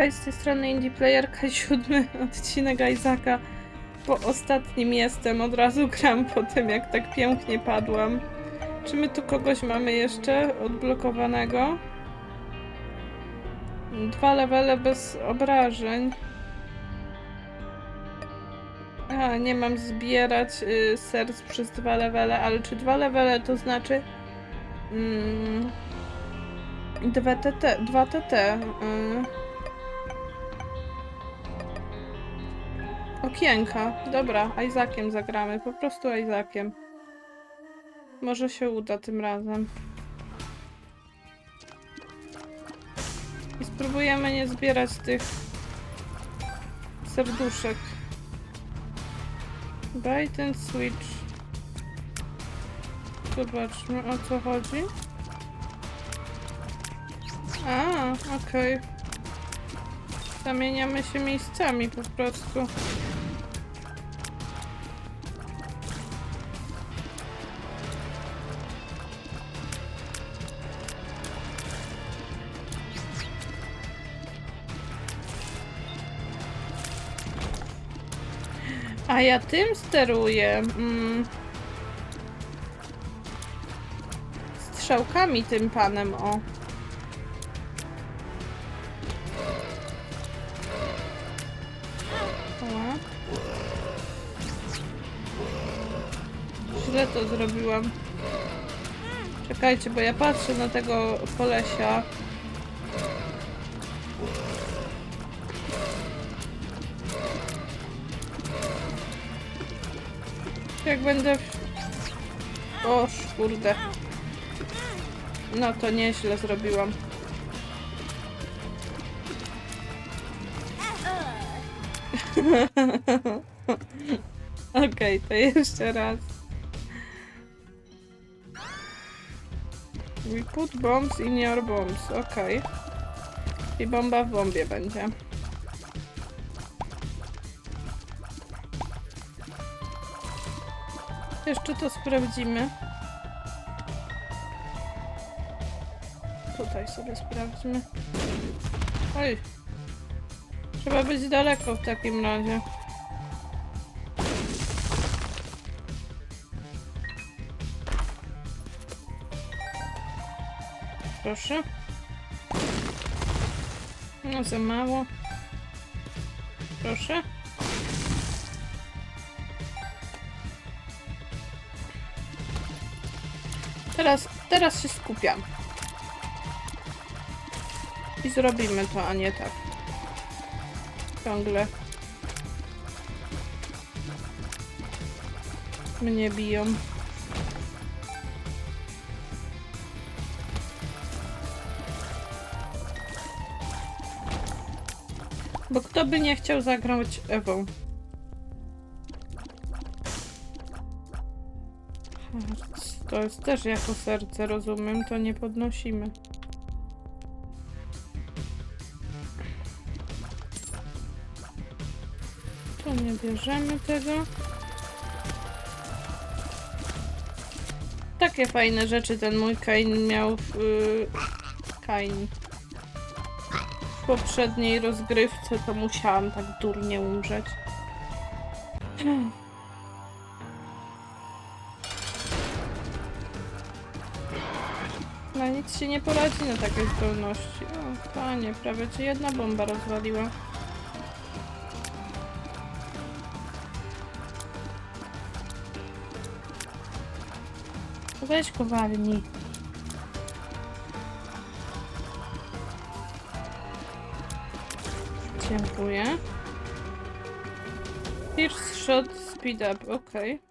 Hej, z tej strony Indie Playerka, siódmy odcinek Isaaca. Po ostatnim jestem, od razu gram po tym, jak tak pięknie padłam. Czy my tu kogoś mamy jeszcze odblokowanego? Dwa levele bez obrażeń. A, nie mam zbierać y, serc przez dwa levele, ale czy dwa levele to znaczy... Mm, dwa TT, dwa TT. Y. Okienka. Dobra, Isaaciem zagramy. Po prostu Isaaciem. Może się uda tym razem. I spróbujemy nie zbierać tych serduszek. Bait and switch. Zobaczmy o co chodzi. A, okej. Zamieniamy się miejscami po prostu. A ja tym steruję. Mm. Strzałkami tym panem, o. Źle to zrobiłam. Czekajcie, bo ja patrzę na tego kolesia. Jak będę... Oż, kurde. No to nieźle zrobiłam. Okej, to jeszcze raz. We put bombs in your bombs. Okej. I bomba w bombie będzie. Jeszcze to sprawdzimy. Tutaj sobie sprawdźmy. Oj. Trzeba być daleko w takim razie. Proszę. No za mało. Proszę. Teraz, teraz się skupiam. I zrobimy to, a nie tak. Ciągle. Mnie biją. Bo kto by nie chciał zagrać Ewą? To jest też jako serce, rozumiem, to nie podnosimy. To nie bierzemy tego. Takie fajne rzeczy ten mój Kain miał w... Yy, Kain. W poprzedniej rozgrywce to musiałam tak durnie umrzeć. Nic się nie poradzi na takiej zdolności. O, panie, prawie ci jedna bomba rozwaliła. Weź go walnij. Dziękuję. First shot speed up, okej.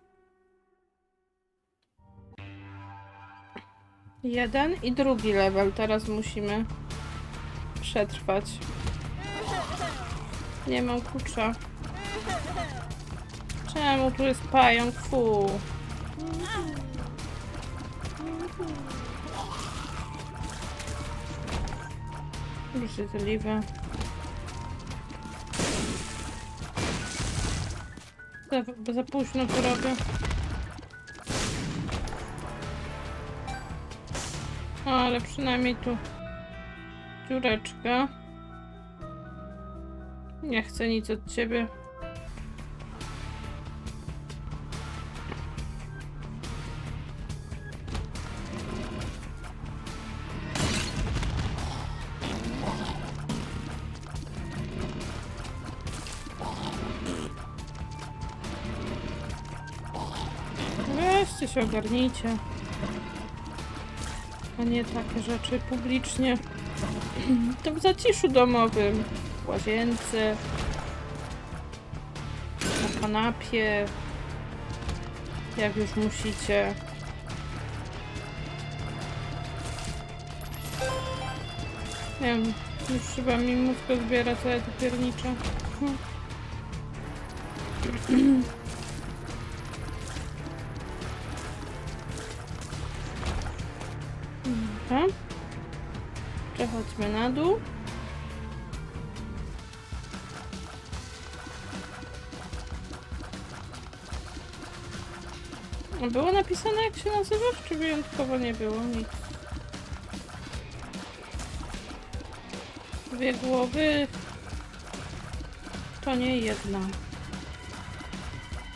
Jeden i drugi level. Teraz musimy przetrwać. Nie mam klucza. Czemu tu jest pająk? Fu. Brzydliwe. Za, za późno to robię. O, ale przynajmniej tu dziureczka. Nie chcę nic od ciebie. Weźcie się ogarnijcie. A nie takie rzeczy publicznie. To w zaciszu domowym. W łazience. Na kanapie. Jak już musicie. Nie wiem, już chyba mi mózg zbiera, co ja. Dobra. Przechodźmy na dół. Było napisane jak się nazywasz, czy wyjątkowo nie było? Nic. Dwie głowy. To nie jedna.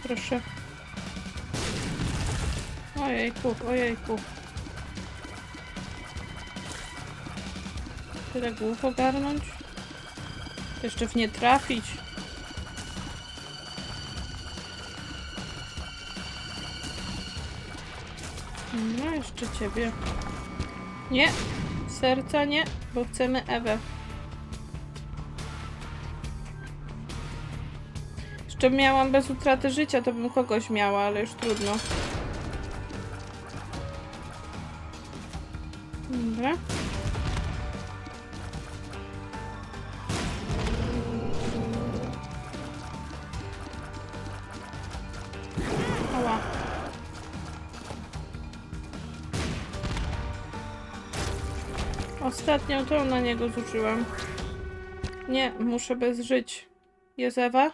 Proszę. Ojejku, ojejku. Tyle głów ogarnąć? Jeszcze w nie trafić. No, jeszcze ciebie. Nie, serca nie, bo chcemy Ewę. Jeszcze miałam bez utraty życia, to bym kogoś miała, ale już trudno. Dobra. Ostatnią tą na niego zużyłam. Nie, muszę bez żyć. Jest Ewa?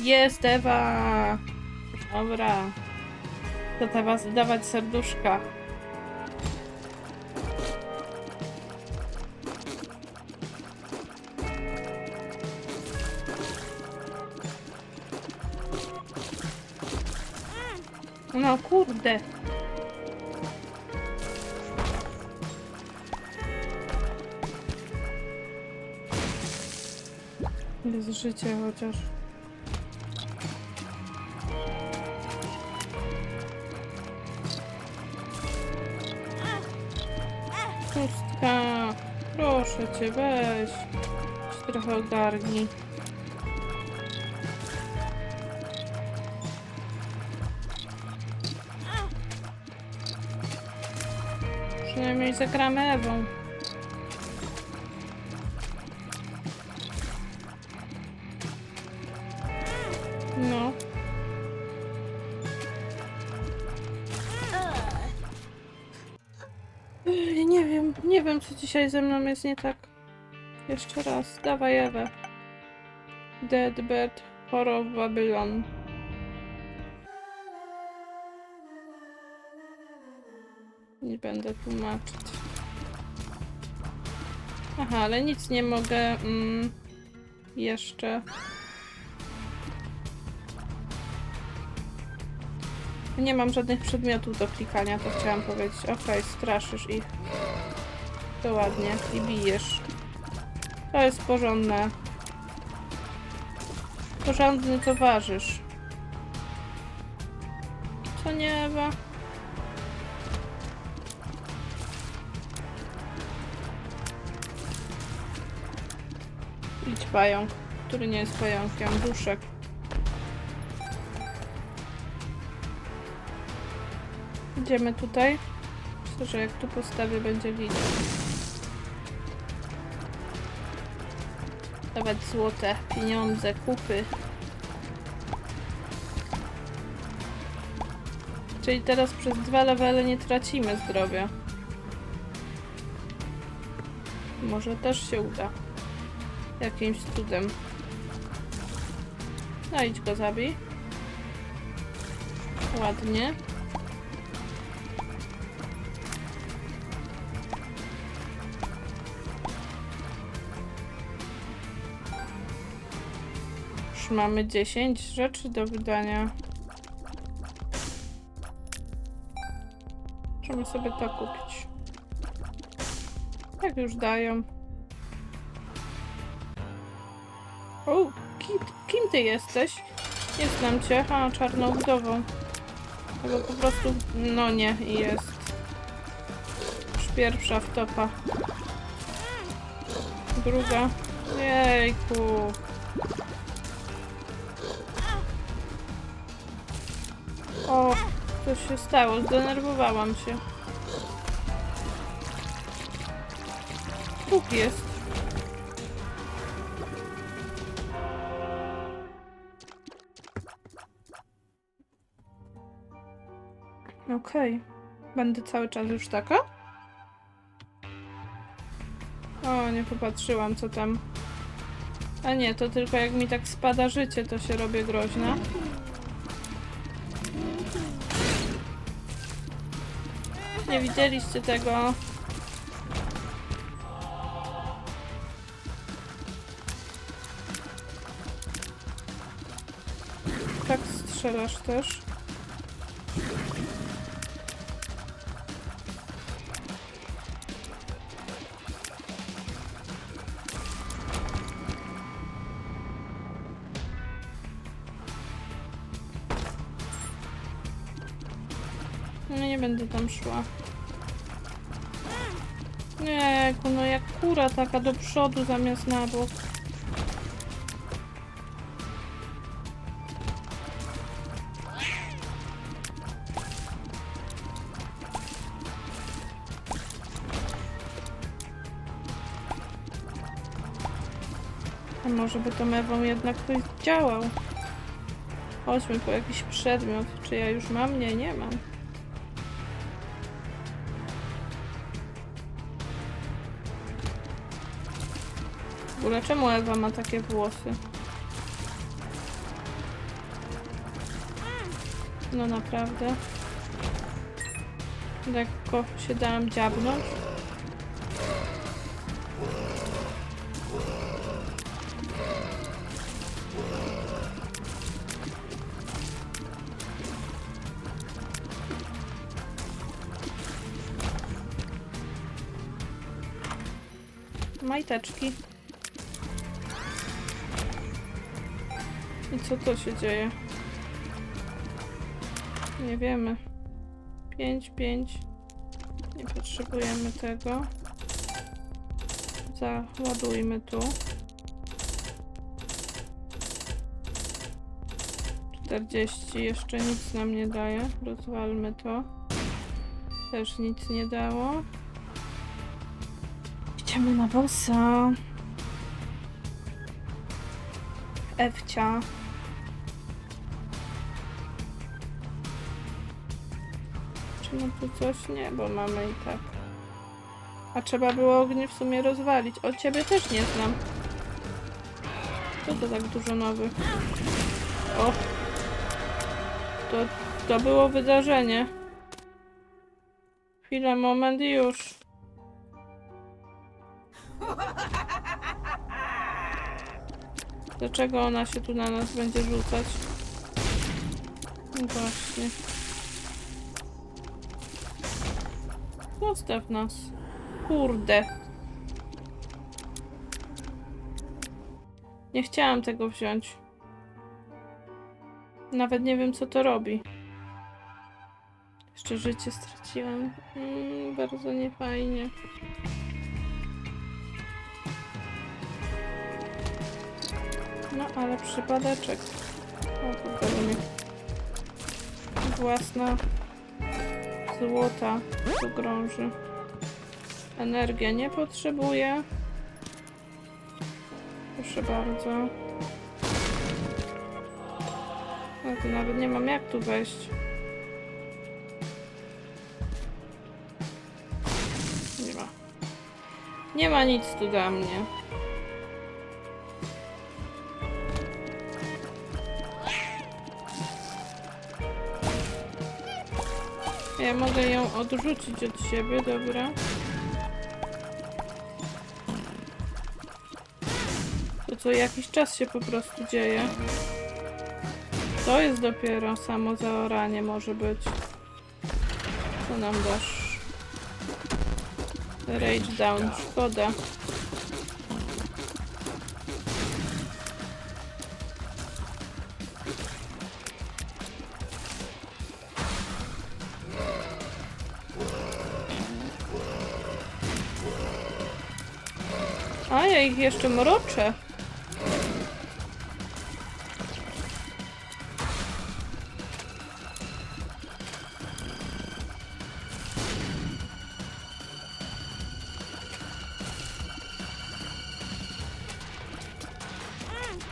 Jest Ewa! Dobra. To teraz dawać serduszka. No kurde. Bez życia chociaż. Pustka. Proszę cię, weź. Się trochę ogarnij. Przynajmniej zagramy Ewą. Dzisiaj ze mną jest nie tak. Jeszcze raz, dawaj Ewę. Deadbed Horror Babylon. Nie będę tłumaczyć. Aha, ale nic nie mogę mm, jeszcze. Nie mam żadnych przedmiotów do klikania, to chciałam powiedzieć. Okej, straszysz ich. To ładnie. I bijesz. To jest porządne. Porządny towarzysz. Co nie? Idź pająk, który nie jest pająkiem, duszek. Idziemy tutaj. Myślę, że jak tu postawię, będzie liczba. Dawać złote pieniądze, kupy. Czyli teraz przez dwa levele nie tracimy zdrowia. Może też się uda. Jakimś cudem. No idź go zabij. Ładnie. Już mamy 10 rzeczy do wydania. Możemy sobie to kupić. Tak już dają. O, kim, kim ty jesteś? Nie znam cię. A, czarną wdową. Albo po prostu... No nie, jest. Już pierwsza wtopa. Druga. Jejku. Co się stało? Zdenerwowałam się. Bóg jest. Okej. Będę cały czas już taka? O, nie popatrzyłam co tam. A nie, to tylko jak mi tak spada życie, to się robię groźna. Nie widzieliście tego. Tak strzelasz też. No nie będę tam szła. Nie, no jak kura taka do przodu zamiast na bok. A może by tą Ewą jednak ktoś działał? Chodźmy po jakiś przedmiot. Czy ja już mam? Nie, nie mam. Ogóle czemu Ewa ma takie włosy? No naprawdę. Lekko się dałam dziabnąć. Majteczki. I co to się dzieje? Nie wiemy. 5, 5. Nie potrzebujemy tego. Załadujmy tu. 40 jeszcze nic nam nie daje. Rozwalmy to. Też nic nie dało. Idziemy na bossa. Ewcia. Czy ma tu coś? Nie, bo mamy i tak. A trzeba było ognie w sumie rozwalić. O ciebie też nie znam. Co to tak dużo nowych? O! To, to było wydarzenie. Chwilę, moment i już. Dlaczego ona się tu na nas będzie rzucać? No właśnie. Zostaw nas. Kurde. Nie chciałam tego wziąć. Nawet nie wiem, co to robi. Jeszcze życie straciłam. Mm, bardzo niefajnie. No, ale przypadeczek. O, mnie. Własna złota tu grąży. Energia nie potrzebuję. Proszę bardzo. No to nawet nie mam jak tu wejść. Nie ma. Nie ma nic tu dla mnie. Mogę ją odrzucić od siebie, dobra. To co jakiś czas się po prostu dzieje. To jest dopiero samo zaoranie może być. Co nam dasz? Rage down, szkoda. Ich jeszcze mroczę.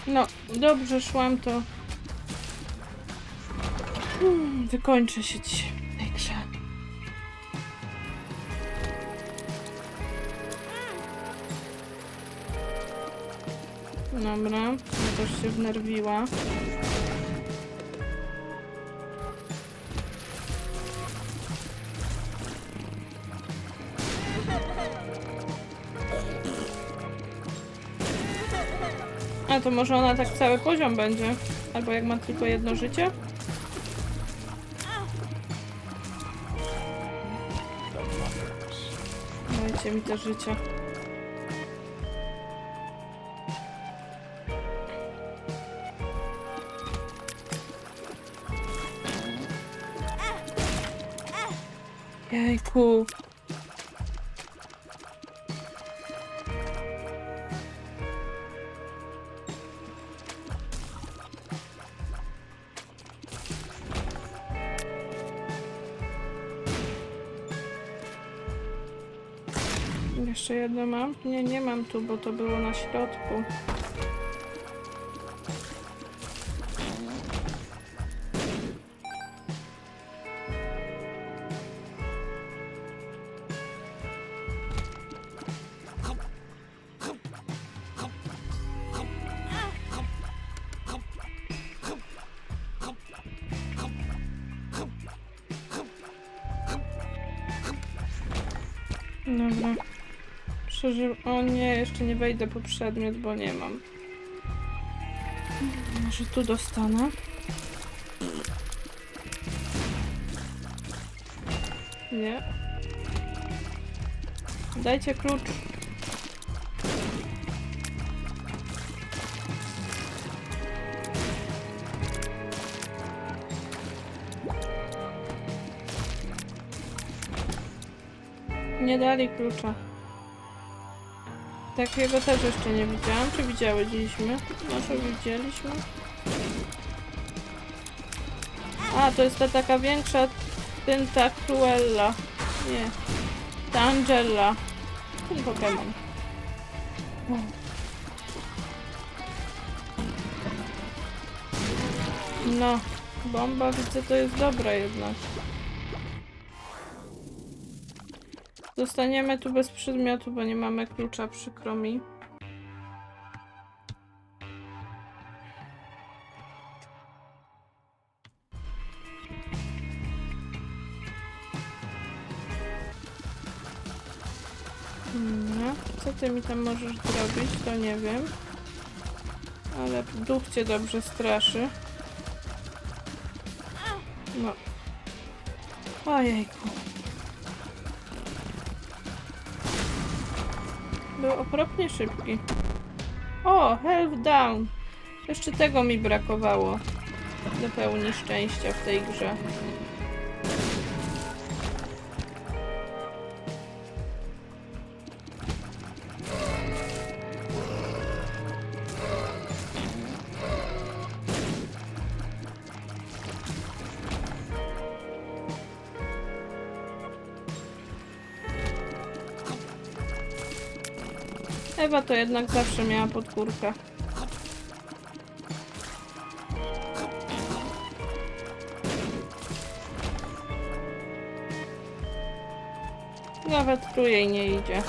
No, dobrze szłam to. Hmm, wykończę się dzisiaj Dobra, ja też się wnerwiła. A to może ona tak cały poziom będzie? Albo jak ma tylko jedno życie? Dajcie mi te życie. Jejku. Jeszcze jedno mam? Nie, nie mam tu, bo to było na środku. Dobra. Przeżył. O nie, jeszcze nie wejdę po przedmiot, bo nie mam. Może tu dostanę. Nie. Dajcie klucz. Nie dali klucza. Takiego też jeszcze nie widziałam. Czy widziałyśmy? Może widzieliśmy? A, to jest ta taka większa Tynta Cruella. Nie. Tangella. Ten Pokémon. No, bomba widzę to jest dobra jednak. Zostaniemy tu bez przedmiotu, bo nie mamy klucza, przykro mi. No, co ty mi tam możesz zrobić, to nie wiem. Ale duch cię dobrze straszy. No. Ojejku. Był okropnie szybki. O, health down. Jeszcze tego mi brakowało. Do pełni szczęścia w tej grze. Ewa to jednak zawsze miała podkórkę. Nawet tu jej nie idzie.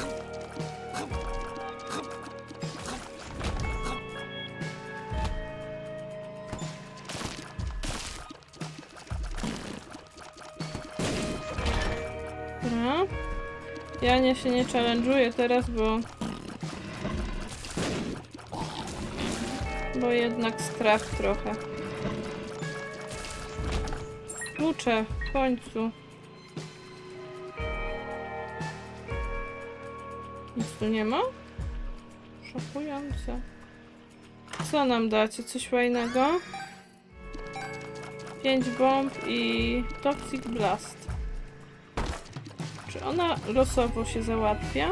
Dobra. Ja nie się nie challenge'uję teraz, bo Bo jednak strach trochę. Klucze, w końcu. Nic tu nie ma? Szokujące. Co nam dacie? Coś fajnego? 5 bomb i Toxic Blast. Czy ona losowo się załatwia?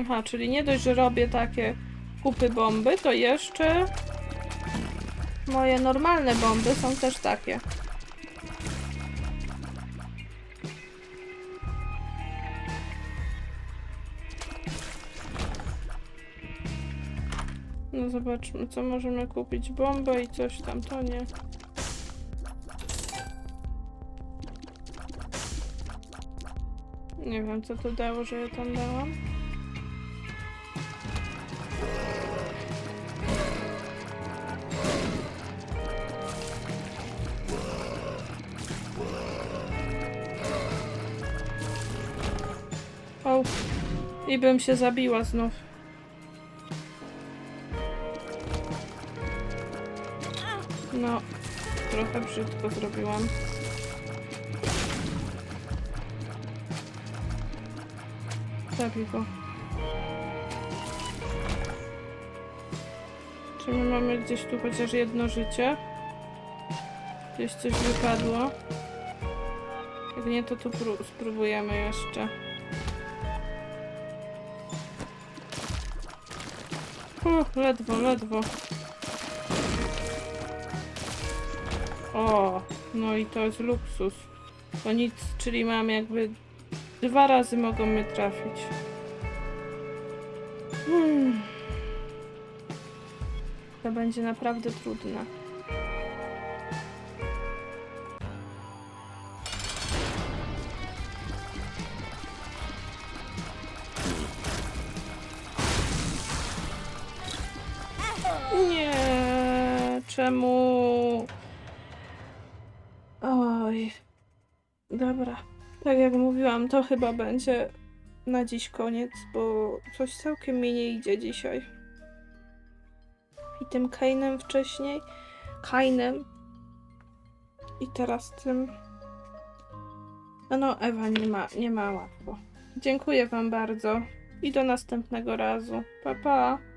Aha, czyli nie dość, że robię takie kupy bomby, to jeszcze moje normalne bomby są też takie. No zobaczmy, co możemy kupić. Bombę i coś tam, to nie. Nie wiem, co to dało, że ja tam dałam. Bym się zabiła znów. No, trochę brzydko zrobiłam. Zabij go. Czy my mamy gdzieś tu chociaż jedno życie? Gdzieś coś wypadło? Jak nie, to tu pró- spróbujemy jeszcze. Uch, ledwo, ledwo. O, no i to jest luksus. To nic, czyli mam jakby dwa razy mogą mnie trafić. Hmm. To będzie naprawdę trudne. Czemu? Oj. Dobra. Tak jak mówiłam, to chyba będzie na dziś koniec, bo coś całkiem mi nie idzie dzisiaj. I tym Kainem wcześniej. Kainem. I teraz tym. No, no Ewa nie ma, nie ma łatwo. Dziękuję wam bardzo. I do następnego razu. Pa pa.